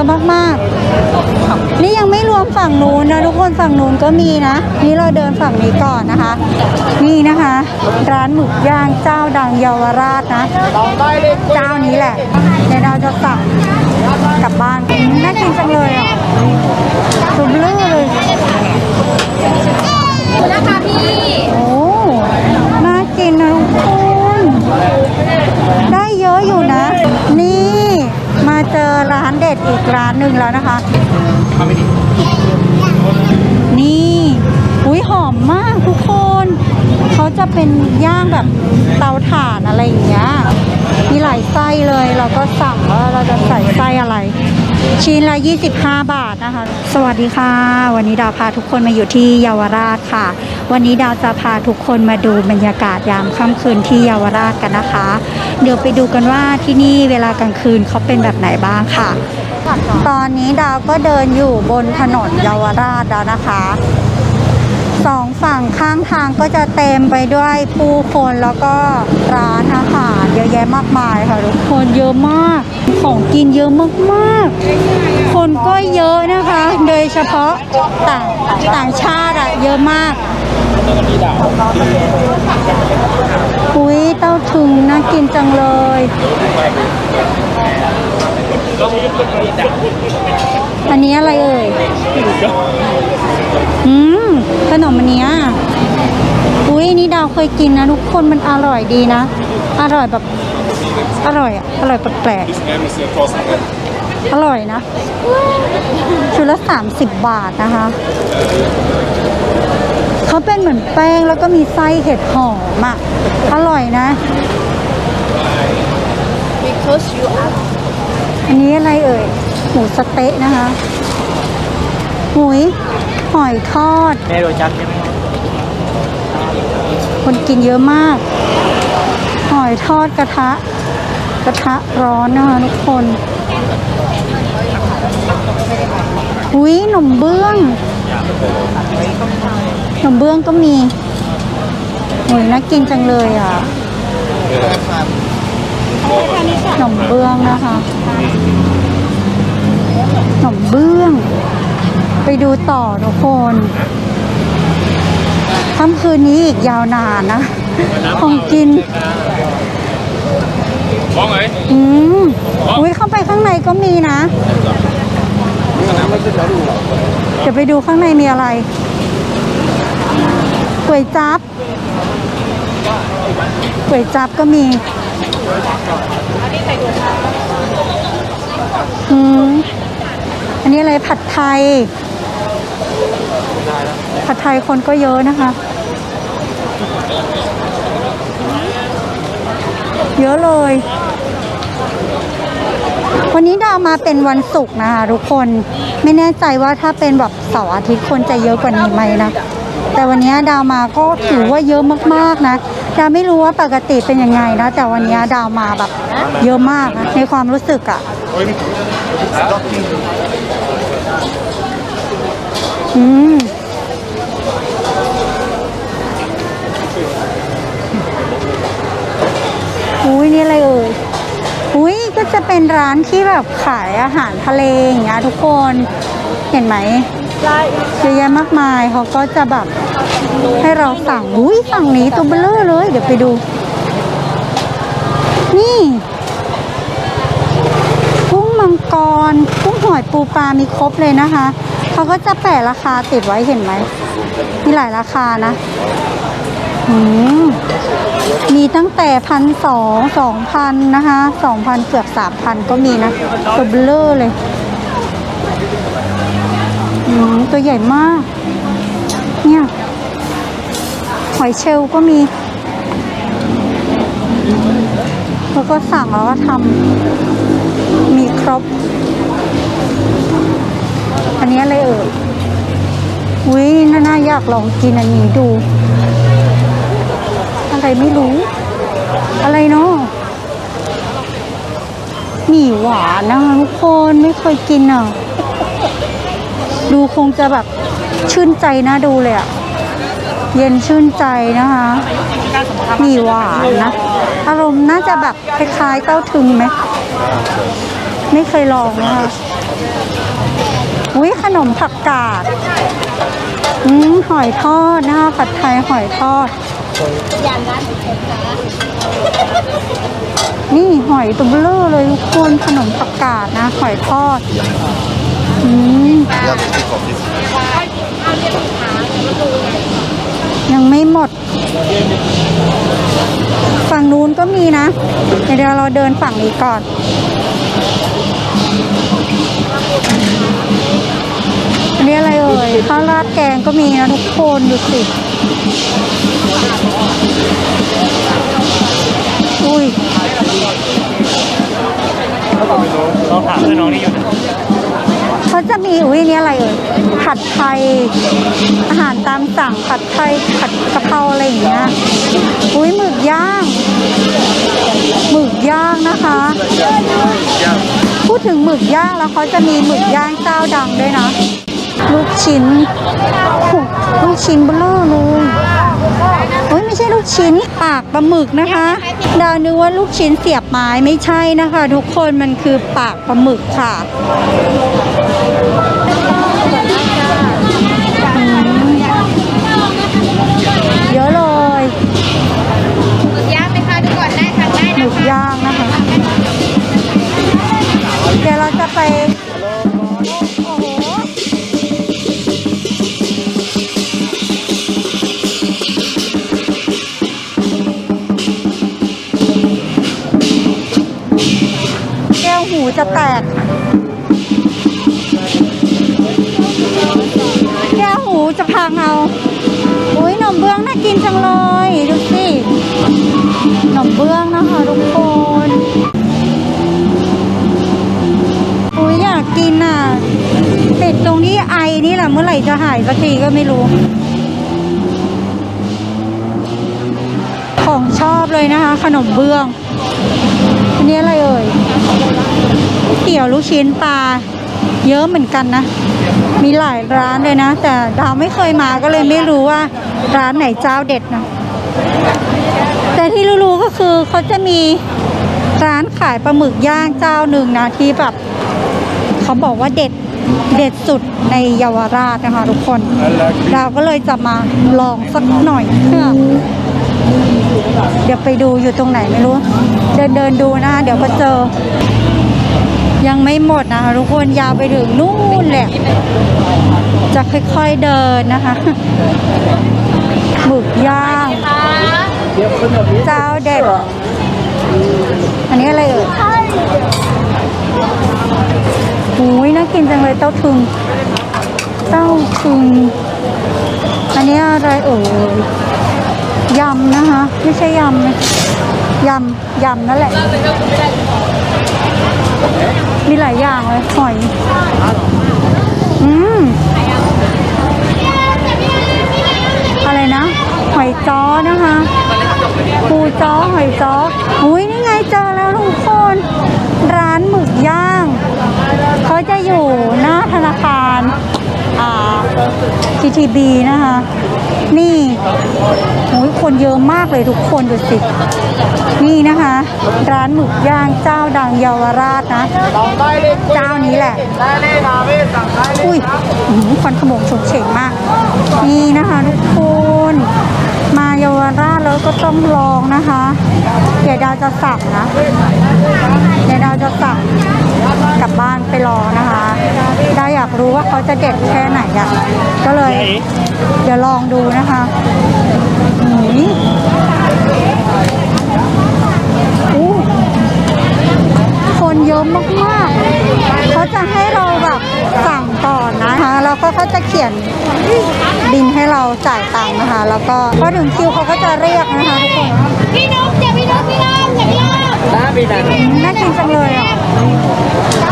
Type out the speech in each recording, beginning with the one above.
อะมากๆ นี่ยังไม่รวมฝั่งนู้นนะทุกคนฝั่งนู้นก็มีนะ นี่เราเดินฝั่งนี้ก่อนนะคะ นี่นะคะ ร้านหมึกย่างเจ้าดังเยาวราชนะเจ้านี้แหละเดี๋ยวเราจะสั่งกลับบ้านอืมน่ากินจังเลยอะสุดเลื่อเลยนะคะพี่โอ้น่ากินนะทุกคน ได้เยอะอยู่นะ นี่ มาเจอ ร้านเด็ดอีกร้านหนึ่งแล้วนะคะ นี่อุ้ยหอมมากทุกคน เขาจะเป็นย่างแบบเตาถ่านอะไรอย่างเงี้ย มีหลายไส้เลย เราก็สั่งว่าเราจะใส่ไส้อะไร ชิ้นละ 25 บาทนะคะ สวัสดีค่ะ วันนี้ดาวพาทุกคนมาอยู่ที่เยาวราชค่ะ วันนี้ดาวจะพาทุกคนมาดูบรรยากาศยามค่ำคืนที่เยาวราชกันนะคะ เดี๋ยวไปดูกันว่าที่นี่เวลากลางคืนเขาเป็นแบบไหนบ้างค่ะ ตอนนี้ดาวก็เดินอยู่บนถนนเยาวราชแล้วนะคะสองฝั่งข้างทางก็จะเต็มไปด้วยผู้คนแล้วก็ร้านอาหารเยอะแยะมากมายค่ะทุกคนเยอะมาก ของกินเยอะมากๆ คนก็เยอะนะคะ โดยเฉพาะต่างต่างชาติอะเยอะมากอุ้ยเต้าถึงน่ากินจังเลยอันนี้อะไรเอ่ย อืม ขนมอันเนี้ยอุ้ยนี่ดาวเคยกินนะ ทุกคนมันอร่อยดีนะ อร่อยแบบ อร่อยอะอร่อยแปลกๆอร่อยนะชุดละ 30 บาทนะคะ เขาเป็นเหมือนแป้งแล้วก็มีไส้เห็ดหอมอะอร่อยนะ because you are อันนี้อะไรเอ่ย หมูสะเต๊ะนะคะหุยหอยทอด แม่รู้จักใช่ไหมคนกินเยอะมาก หอยทอดกระทะก ระทะร้อนนะคะทุกคนหุยหนมเบื้องหนมเบื้องก็มีหุยน่ากินจังเลยอะหนมเบื้องนะคะหนมเบื้อง ไปดูต่อทุกคนค่ำคืนนี้อีกยาวนานนะของกิน มองไหนอืมอุ้ยเข้าไปข้างในก็มีนะ เดี๋ยวไปดูข้างในมีอะไรก๋วยจับก๋วยจับก็มีอืมอันนี้อะไรผัดไทย ผัดไทยคนก็เยอะนะคะ เยอะเลย วันนี้ดาวมาเป็นวันศุกร์นะคะทุกคนไม่แน่ใจว่าถ้าเป็นแบบเสาร์อาทิตย์คนจะเยอะกว่านี้ไหมนะแต่วันนี้ดาวมาก็ถือว่าเยอะมากๆนะดาวไม่รู้ว่าปกติเป็นยังไงนะ แต่วันนี้ดาวมาแบบเยอะมากนะในความรู้สึกอะอืมอุ้ยนี่อะไรเอ่ย ก็จะเป็นร้านที่แบบขายอาหารทะเลอย่างเงี้ยทุกคนเห็นไหมเยอะแยะมากมายเขาก็จะแบบให้เราสั่งอุ้ยสั่งนี้ตัวเบลอเลย เดี๋ยวไปดู นี่กุ้งมังกรกุ้งหอยปูปลามีครบเลยนะคะเขาก็จะแปะราคาติดไว้เห็นไหมมีหลายราคานะ มีตั้งแต่พันสองสองพันนะคะสองพันเกือบสามพันก็มีนะตัวเบลอเลยตัวใหญ่มาก เนี่ยหอยเชลล์ก็มี แล้วก็สั่งแล้วก็ทำมีครบ อันนี้อะไรเอ่ยอุ้ยน่าอยากลองกินอันนี้ดู อะไรไม่รู้ อะไรเนาะหมี่หวานนะคะทุกคนไม่เคยกินอะ ดูคงจะแบบชื่นใจน่าดูเลยอะ เย็นชื่นใจนะคะหมี่หวานนะ อารมณ์น่าจะแบบคล้ายๆเต้าถึงไหม ไม่เคยลองนะคะอุ้ยขนมผักกาดอืมหอยทอดนะคะผัดไทยหอยทอด อย่างนั้นผมนะนี่หอยตัวเบลอเลยทุกคนขนมผักกาดนะ หอยทอดอืมยังไม่หมด ฝั่งนู้นก็มีนะ เดี๋ยวเราเดินฝั่งนี้ก่อนอันนี้อะไรเอ่ยข้าวราดแกงก็มีนะทุกคนดูสิ อุ้ยลองถามเพื่อนน้องนี่อยู่นะเขาจะมีอุ้ยนี่อะไรเอ่ยผัดไทย อาหารตามสั่งผัดไทยผัดกะเพราอะไรอย่างเงี้ยอุ้ยหมึกย่างหมึกย่างนะคะ พูดถึงหมึกย่างแล้วเขาจะมีหมึกย่างเจ้าดังด้วยนะ ลูกชิ้นโอ้ลูกชิ้นเบลอเลย เฮ้ยไม่ใช่ลูกชิ้นปากปลาหมึกนะคะดาวนึกว่าลูกชิ้นเสียบไม้ไม่ใช่นะคะ ทุกคนมันคือปากปลาหมึกค่ะ จะแตก แก้วหูจะพังเอาอุ้ยหนมเบื้องน่ากินจังเลย ดูสิหนมเบื้องนะคะทุกคนอุ้ยอยากกินอะติดตรงที่ไอนี่แหละเมื่อไหร่จะหายสักทีก็ไม่รู้ของชอบเลยนะคะ ขนมเบื้อง อันนี้อะไรเอ่ย เตี๋ยวลูกชิ้นปลาเยอะเหมือนกันนะ มีหลายร้านเลยนะ แต่ดาวไม่เคยมาก็เลยไม่รู้ว่าร้านไหนเจ้าเด็ดนะ แต่ที่รู้ๆก็คือเขาจะมีร้านขายปลาหมึกย่างเจ้าหนึ่งนะที่แบบเขาบอกว่าเด็ดเด็ดสุดในเยาวราชนะคะทุกคนดาวก็เลยจะมาลองสักหน่อยเดี๋ยวไปดูอยู่ตรงไหนไม่รู้ เดินเดินดูนะคะเดี๋ยวก็เจอ ยังไม่หมดนะคะทุกคนยาวไปถึงนู่นแหละ จะค่อยๆเดินนะคะหมึกย่างเจ้าเด็ดอันนี้อะไรเอ่ยหูยน่ากินจังเลยเต้าถึง เต้าถึง อันนี้อะไรเอ่ยยำนะคะ ไม่ใช่ยำยำยำนั่นแหละ มีหลายอย่างเลยหอย อืมอะไรนะ หอยจ้อนะคะปูจ้อหอยจ้ออุ้ยนี่ไงเจอแล้วทุกคน ร้านหมึกย่าง เขาจะอยู่หน้าธนาคาร อ่า TTB นะคะ นี่โอ้ยคนเยอะมากเลยทุกคนดูสิ นี่นะคะ ร้านหมึกย่างเจ้าดังเยาวราชนะ เจ้านี้แหละ อุ้ยอื้อหือควันขโมงชงเฉงมาก นี่นะคะทุกคน เยาวราชแล้วก็ต้องลองนะคะเดี๋ยวดาวจะสั่งนะเดี๋ยวดาวจะสั่งกลับบ้านไปรอนะคะดาวอยากรู้ว่าเขาจะเด็ดแค่ไหนอะก็เลย เดี๋ยวลองดูนะคะอืมอู้คน เยอะมากๆเขาจะให้เราแบบสั่งก่อนนะคะแล้วก็เขาจะเขียนบินให้เราจ่ายตังค์นะคะ แล้วก็พอถึงคิวเขาก็จะเรียกนะคะทุกคนพี่นกเดี๋ยวพี่นกพี่นกเดี๋ยวพี่นกอืมน่ากินจังเลยอะ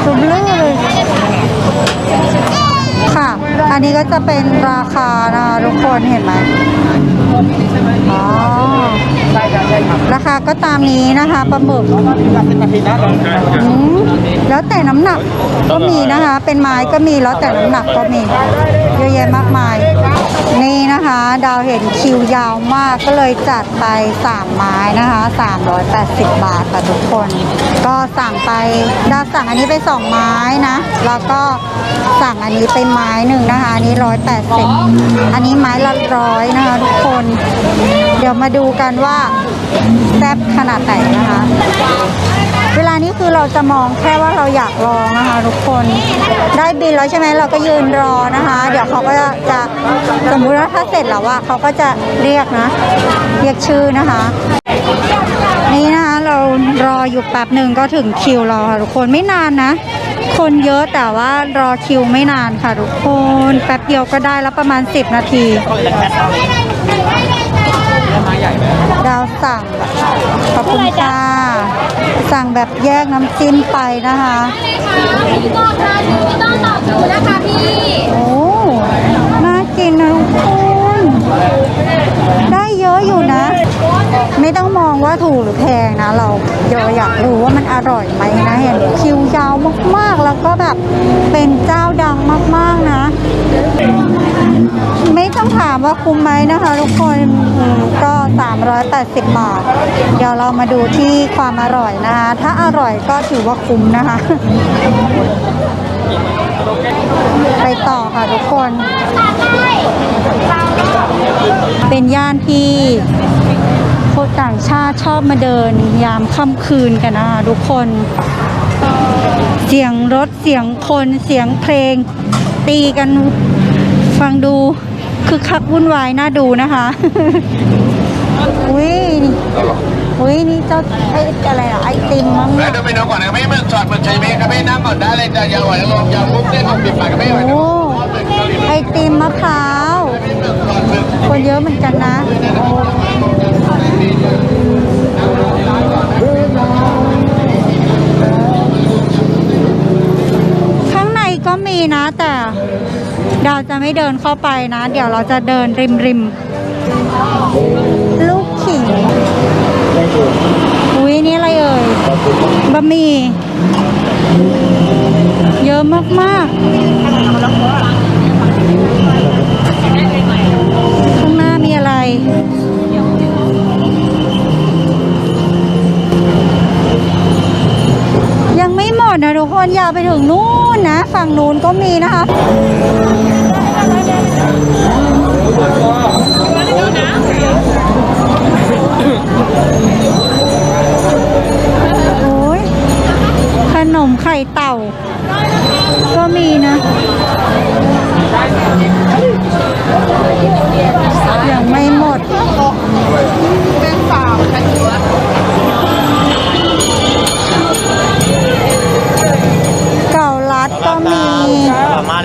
สุดเลือเลยค่ะอั นนี้ก็จะเป็นราคานะคะทุกคนเห็นไหมอ๋อราคาก็ตามนี้นะคะปลาหมึกอืมแล้วแล้วแต่น้ำหนักก็มีนะคะ เป็นไม้ก็มีแล้วแต่น้ำหนักก็มีเยอะแยะมากมาย นี่นะคะ ดาวเห็นคิวยาวมากก็เลยจัดไป 3 ไม้นะคะ 380 บาทค่ะทุกคน ก็สั่งไปดาวสั่งอันนี้ไป 2 ไม้นะ แล้วก็สั่งอันนี้ไปไม้หนึ่งนะคะ อันนี้ 180 อันนี้ไม้ละร้อยนะคะทุกคน เดี๋ยวมาดูกันว่าแซ่บขนาดไหนนะคะ นี้คือเราจะมองแค่ว่าเราอยากลองนะคะทุกคน ได้บินแล้วใช่ไหมเราก็ยืนรอนะคะ เดี๋ยวเขาก็จะสมมุติว่าถ้าเสร็จแล้วว่าเขาก็จะเรียกนะ เรียกชื่อนะคะ นี่นะคะเรารออยู่แป๊บหนึ่งก็ถึงคิวเราค่ะทุกคนไม่นานนะ คนเยอะแต่ว่ารอคิวไม่นานค่ะทุกคนแป๊บเดียวก็ได้แล้วประมาณ 10 นาที ดาวสั่งขอบคุณค่ะสั่งแบบแยกน้ำจิ้มไปนะคะพี่ต้องค่ะหนูต้องตอบหนูนะคะพี่โอ้น่ากินนะทุกคนได้เยอะอยู่นะ ไม่ต้องมองว่าถูกหรือแพงนะ เราเดี๋ยวอยากรู้ว่ามันอร่อยไหมนะเห็นคิวยาวมากๆ แล้วก็แบบเป็นเจ้าดังมากๆนะ ไม่ต้องถามว่าคุ้มไหมนะคะทุกคนอืมก็ 380 บาท เดี๋ยวเรามาดูที่ความอร่อยนะคะ ถ้าอร่อยก็ถือว่าคุ้มนะคะ ไปต่อค่ะทุกคน เป็นย่านที่คนต่างชาติชอบมาเดินยามค่ำคืนกันนะคะทุกคน เสียงรถเสียงคนเสียงเพลง ตีกันฟังดูคือคักวุ่นวายน่าดูนะคะอุ้ยนี่อุ้ยนี่เจ้าไอ้อะไรอะไอติมมั้งแล้เนี่วยเดี๋ยวไปน้องก่อนนะครับพี่หมึกสอดหมึกชัยเมฆครับพี่นั่งก่อนได้เลยจ้ะยาวหอยนางรมยำมุกเส้นหกสิบบาทครับพี่หอยนางรโอ้มไอติมมะพร้าวคนเยอะเหมือนกันนะข้างในก็มีนะแต่ เราจะไม่เดินเข้าไปนะ เดี๋ยวเราจะเดินริมริม นนนะ ฝั่งนู้นก็มีนะคะโอ้ยขนมไข่เต่า ก็มีนะ ยังไม่หมด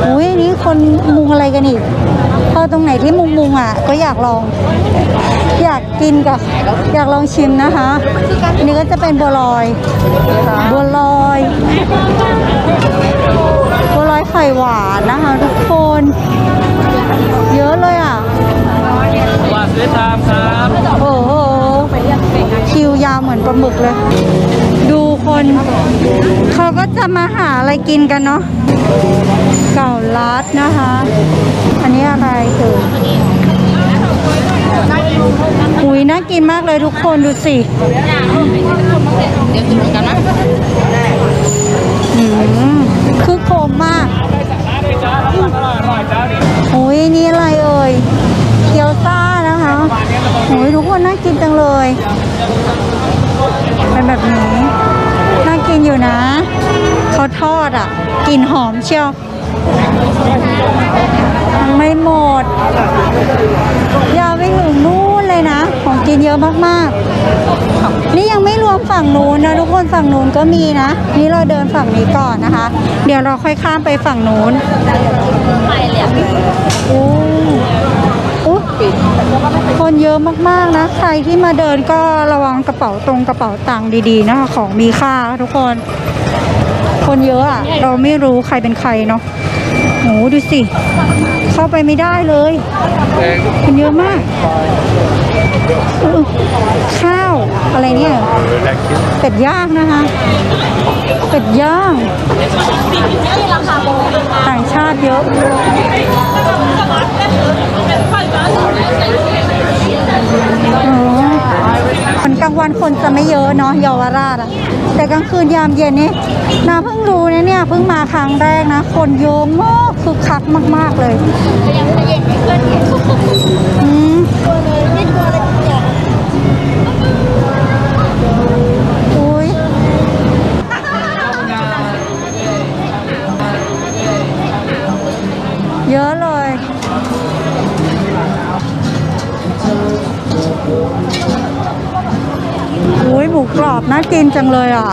อื้อหืออุ้ยนี่คนมุงอะไรกันอีกพอตรงไหนที่มุงมุงๆอะ ก็อยากลอง อยากกินกับอยากลองชิมนะคะอันนี้ก็จะเป็นบัวลอยบัวลอยบัวลอยไข่หวานนะคะ ทุกคน เยอะเลยอะว่าซื้อตามครับโอ้โหคิวยาวเหมือนปลาหมึกเลย ดู คน เขาก็จะมาหาอะไรกินกันเนาะเก่าลัดนะคะ อันนี้อะไรคืออุ้ยน่ากินมากเลยทุกคนดูสิเดี๋ยวกินกันนะอืมคือโคมมากโอ้ยนี่อะไรเอ่ยเกี๊ยวซ่านะคะโอ้ยทุกคนน่ากินจังเลย เป็นแบบนี้ น่ากินอยู่นะ เขาทอดอะกลิ่นหอมเชียว ไม่หมด ยาวไปถึงนู่นเลยนะ ของกินเยอะมากๆ นี่ยังไม่รวมฝั่งนู้นนะทุกคนฝั่งนู้นก็มีนะ นี่เราเดินฝั่งนี้ก่อนนะคะ เดี๋ยวเราค่อยข้ามไปฝั่งนู้นโอ้อุ๊ยคนเย อะมากๆนะ ใครที่มาเดินก็ระวังกระเป๋าตรงกระเป๋าตังค์ดีๆนะคะของมีค่าทุกคน คนเยอะอะเราไม่รู้ใครเป็นใครเนาะโหดูสิ เข้าไปไม่ได้เลยคนเยอะมากข้าวอะไรเนี่ยเป็ดย่างนะคะ เป็ดย่าง ต่างชาติเยอะ อ๋อวันกลางวันคนจะไม่เยอะเนาะเยาวราชอะแต่กลางคืนยามเย็นนี่นาเพิ่งรู้นะเนี่ยเพิ่งมาครั้งแรกนะ คนเยอะมากคือคักมาก ๆเลยอืมอุ้ กินจังเลยอะ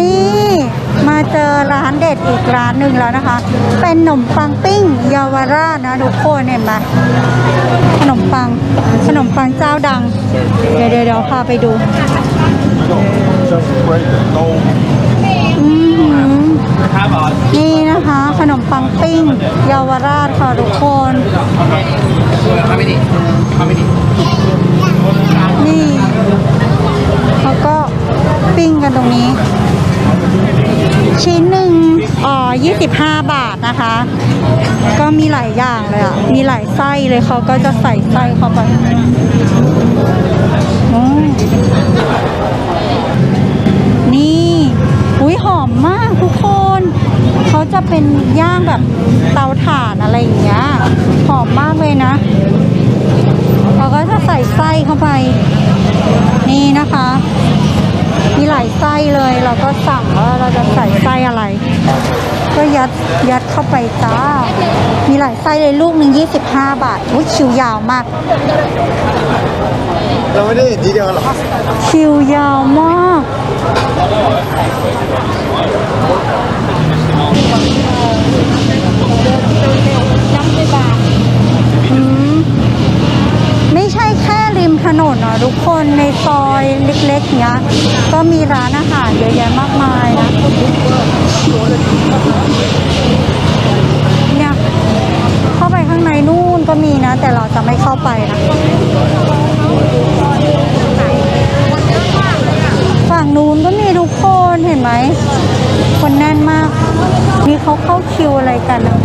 นี่มาเจอร้านเด็ดอีกร้านหนึ่งแล้วนะคะ เป็นขนมปังปิ้งเยาวราชนะทุกคนเห็นไหมขนมปังขนมปังเจ้าดัง เดี๋ยวเดี๋ยวพาไปดูนี่นะคะ ขนมปังปิ้งเยาวราชค่ะทุกคนนี่ ปิ้งกันตรงนี้ ชิ้นหนึ่งอ๋อ25บาทนะคะ ก็มีหลายอย่างเลยอะ มีหลายไส้เลยเขาก็จะใส่ไส้เข้าไปอืมนี่อุ้ยหอมมากทุกคน เขาจะเป็นย่างแบบเตาถ่านอะไรอย่างเงี้ย หอมมากเลยนะเราก็จะใส่ไส้เข้าไป นี่นะคะ มีหลายไส้เลย เราก็สั่งว่าเราจะใส่ไส้อะไร ก็ยัดยัดเข้าไปจ้า มีหลายไส้เลยลูกหนึ่ง25 บาทอุ้ยคิวยาวมาก เราไม่ได้เห็นทีเดียวหรอคิวยาวมากอืมไม่ใช่แค่ริมถนนอะทุกคนในซอยเล็กๆเนี้ย ก็มีร้านอาหารเยอะแยะมากมายนะเนี่ยเข้าไปข้างในนู่นก็มีนะ แต่เราจะไม่เข้าไปนะฝั่งนู้นก็มีทุกคนเห็นไหม คนแน่นมาก นี่เขาเข้าคิวอะไรกันอะ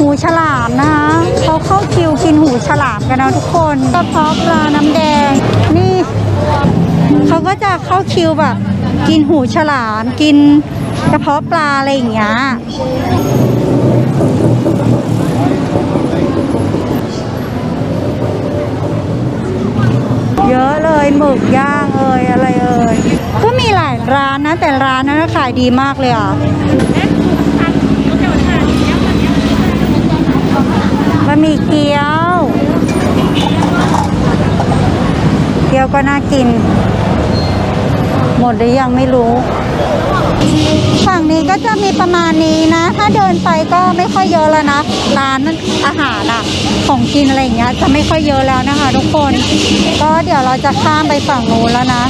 หูฉลามนะคะเขาเข้าคิวกินหูฉลามกันนะทุกคนกระเพาะปลาน้ำแดง นี่เขาก็จะเข้าคิวแบบ กินหูฉลามกินกระเพาะปลาอะไรอย่างเงี้ยเยอะเลยหมึกย่างเอ่ยอะไรเอ่ยก็มีหลายร้านนะแต่ร้านนั้นขายดีมากเลยอะะหมี่เกี๊ยว เกี๊ยวก็น่ากิน หมดหรือยังไม่รู้ ฝั่งนี้ก็จะมีประมาณนี้นะ ถ้าเดินไปก็ไม่ค่อยเยอะแล้วนะ ร้านอาหารอะของกินอะไรอย่างเงี้ยจะไม่ค่อยเยอะแล้วนะคะ ทุกคน ก็เดี๋ยวเราจะข้ามไปฝั่งนู้นแล้วนะ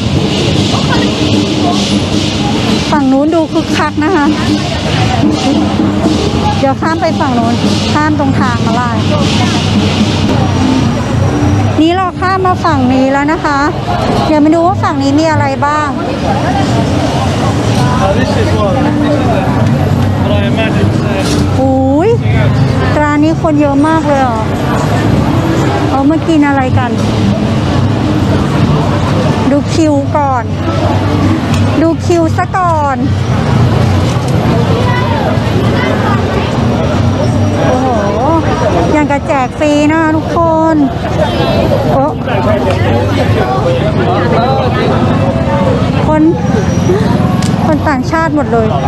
ฝั่งนู้นดูคึกคักนะคะ เดี๋ยวข้ามไปฝั่งนู้น ข้ามตรงทางมาลาย นี้เราข้ามมาฝั่งนี้แล้วนะคะ เดี๋ยวมาดูว่าฝั่งนี้มีอะไรบ้าง This is what, this is what I imagine. uh, หูยร้านนี้คนเยอะมากเลยเหรอเขามากินอะไรกัน ดูคิวก่อน ดูคิวซะก่อน โอ้โห ยังกระแจกฟรีนะทุกคน โอ้คน คนต่างชาติหมดเลยโอ้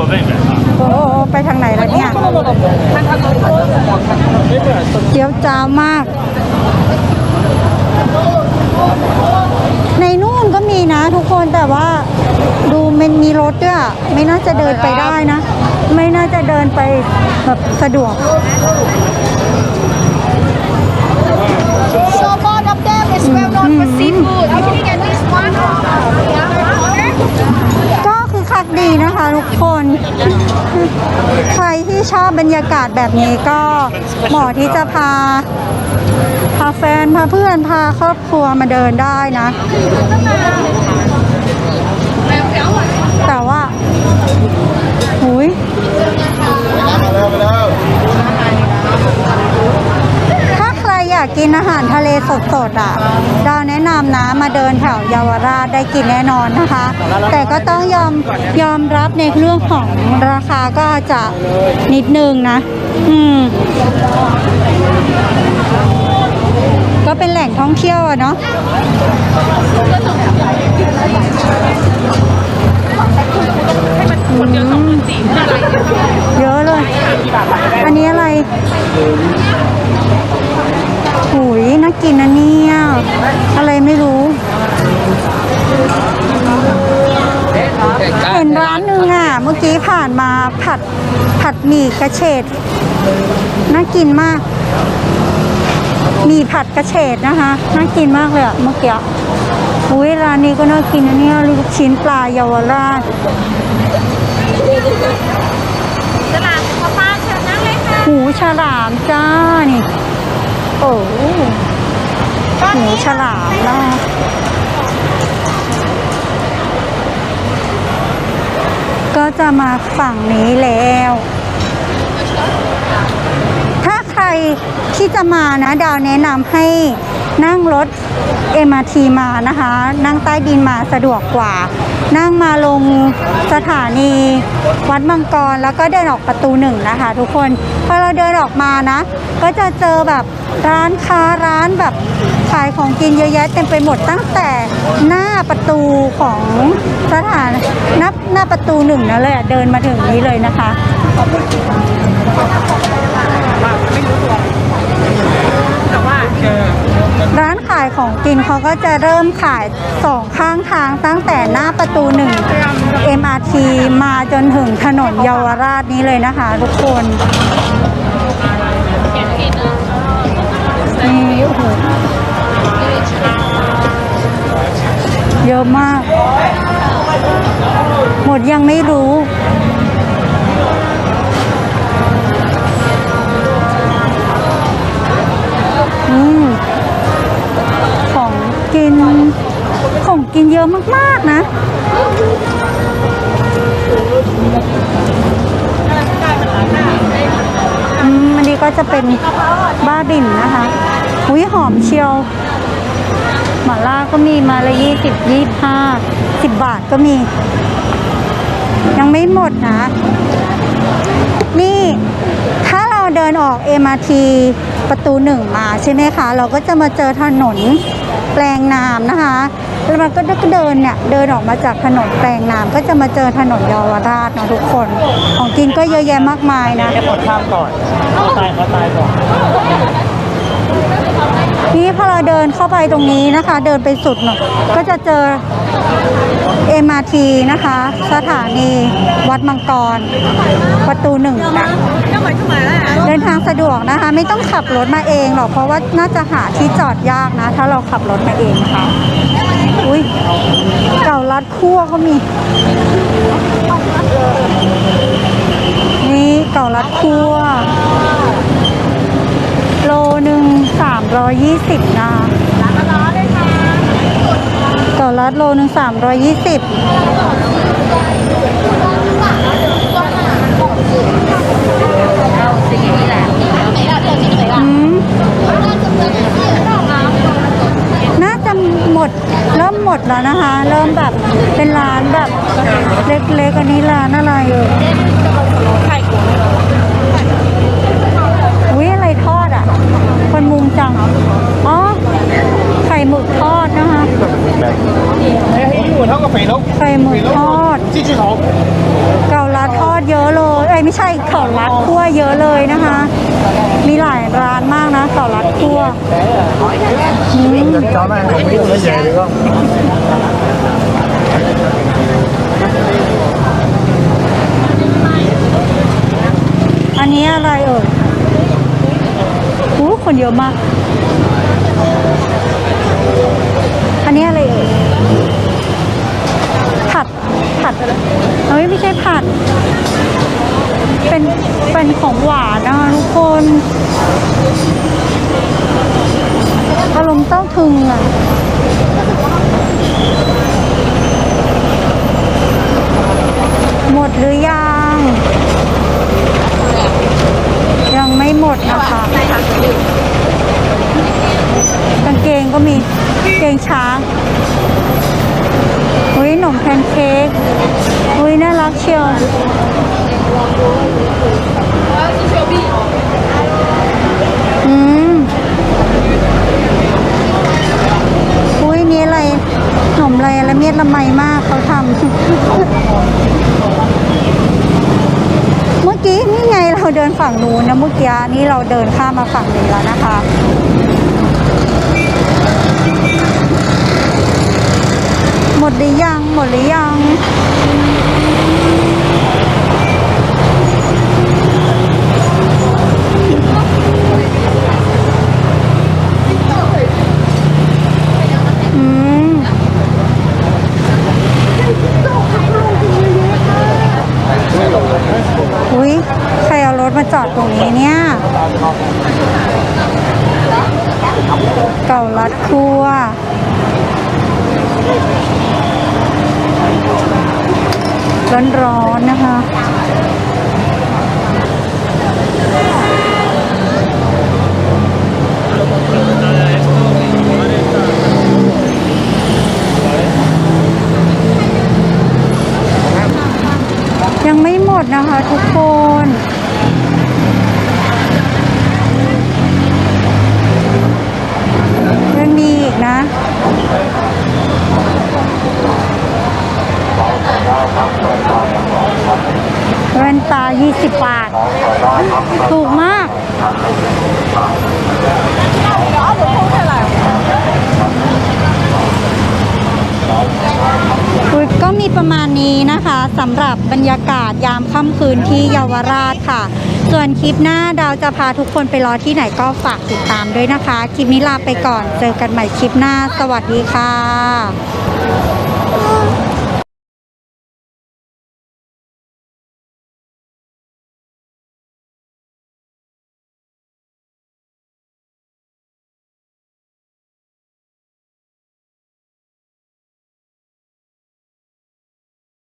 วยไหมโอ้ไปทางไหนแล้วเนี่ยเจียวจ้ามาก มีนะทุกคนแต่ว่าดูมันมีรถด้วยไม่น่าจะเดินไปได้นะ ไม่น่าจะเดินไปแบบสะดวก So both of them is well known for seafood. You can get this one. Yeah. ก็คือคักดี นะคะทุกคน ใครที่ชอบบรรยากาศแบบนี้ก็เหมาะที่จะพา พาแฟน พาเพื่อนพาครอบครัวมาเดินได้นะ แต่ว่าหุยถ้าใครอยากกินอาหารทะเลสดๆอะดาแนะนำนะมาเดินแถวเยาวราชได้กินแน่นอนนะคะ แต่ก็ต้องยอมยอมรับในเรื่องของราคาก็จะนิดนึงนะ อืม ก็เป็นแหล่งท่องเที่ยวอะเนาะเยอะเลย อันนี้อะไร กินนะเนี่ย อะไรไม่รู้ เห็นร้านหนึ่งอะ เมื่อกี้ผ่านมาผัดผัดหมี่กระเฉดน่ากินมาก มีผัดกระเฉดนะคะน่ากินมากเลยอะเมื่อกี้อุ้ยร้านนี้ก็น่ากินนะเนี่ยลูกชิ้นปลาเยาวราชตลาดพ่อป้าเชิญนั่งเลยค่ะหูฉลามจ้านี่ โอ้โหหูฉลามนะก็จะมาฝั่งนี้แล้ว ถ้าใครที่จะมานะดาวแนะนำให้นั่งรถ MRT มานะคะ นั่งใต้ดินมาสะดวกกว่า นั่งมาลงสถานีวัดมังกรแล้วก็เดินออกประตูหนึ่งนะคะ ทุกคนพอเราเดินออกมานะ ก็จะเจอแบบร้านค้าร้านแบบขายของกินเยอะแยะเต็มไปหมดตั้งแต่หน้าประตูของสถานน้าหน้าประตูหนึ่งนั่นเลยเดินมาถึงนี้เลยนะคะ ร้านขายของกินเขาก็จะเริ่มขายสองข้างทางตั้งแต่หน้าประตูหนึ่ง MRT มาจนถึงถนนเยาวราชนี้เลยนะคะทุกคนนี่โอ้โหเยอะมาก หมดยังไม่รู้ องกินเยอะมากๆนะอันนี้ก็จะเป็นบ้าบินนะคะอุ้ยหอมเชียว หมาล่าก็มีมาละยี่สิบยี่ห้าสิบบาทก็มี ยังไม่หมดนะ นี่ถ้าเราเดินออก MRT ประตูหนึ่งมาใช่ไหมคะ เราก็จะมาเจอถนนแปลงน้ำนะคะ แล้วมันก็เดินเนี่ยเดินออกมาจากถนนแปลงน้ำก็จะมาเจอถนนเยาวราชนะทุกคน ของกินก็เยอะแยะมากมายนะ แค่กดข้ามก่อนเขาตายเขาตายก่อน นี่พอเราเดินเข้าไปตรงนี้นะคะ เดินไปสุดหน่อยก็จะเจอ MRT นะคะ สถานีวัดมังกร ประตูหนึ่งนะเดินทางสะดวกนะคะ ไม่ต้องขับรถมาเองหรอก เพราะว่าน่าจะหาที่จอดยากนะ ถ้าเราขับรถมาเองค่ะ อุ้ยเก่าลัดคั่วก็มี นี่เก่าลัดคั่วโลหนึ่งสาม ร้อยยี่สิบนะคะเก่าลัดโลหนึ่งสามร้อยยี่สิบอืมน่าจะหมดเริ่มหมดแล้วนะคะ เริ่มแบบเป็นร้านแบบเล็กๆอันนี้ร้านอะไรเอ่ยอุ้ย้องอันนี้อะไรเอ่ยอู้คนเยอะมาก อันนี้อะไรเอ่ย ผัด ผัดเฮ้ยไม่ใช่ผัด เป็น เป็นของหวานนะทุกคน อารมณ์เต้าทึงอะ หมดหรือยัง ยังไม่หมดนะคะกางเกงก็มีเกงช้างอุ้ยขนมแพนเค้กอุ้ยน่ารักเชียวอืม อุ้ยนี่อะไรขนมอะไรละเมียดละไมมากเขาทำ เมื่อกี้นี่ไงเราเดินฝั่งนู้นนะเมื่อกี้นี่เราเดินข้ามมาฝั่งนี้แล้วนะคะหมดหรือยัง หมดหรือยัง อืม อุ้ยใครเอารถมาจอดตรงนี้เนี่ย เก่ารัดครัว ร้อนๆนะคะ ยังไม่หมดนะคะทุกคน ยังมีอีกนะ แว่นตา 20 บาท ถูกมาก อุ๊ยก็มีประมาณนี้นะคะสำหรับบรรยากาศยามค่ำคืนที่เยา วราชค่ะ ส่วนคลิปหน้าดาวจะพาทุกคนไปรอที่ไหนก็ฝากติดตามด้วยนะคะ คลิปนี้ลาไปก่อน เจอกันใหม่คลิปหน้า สวัสดีค่ะ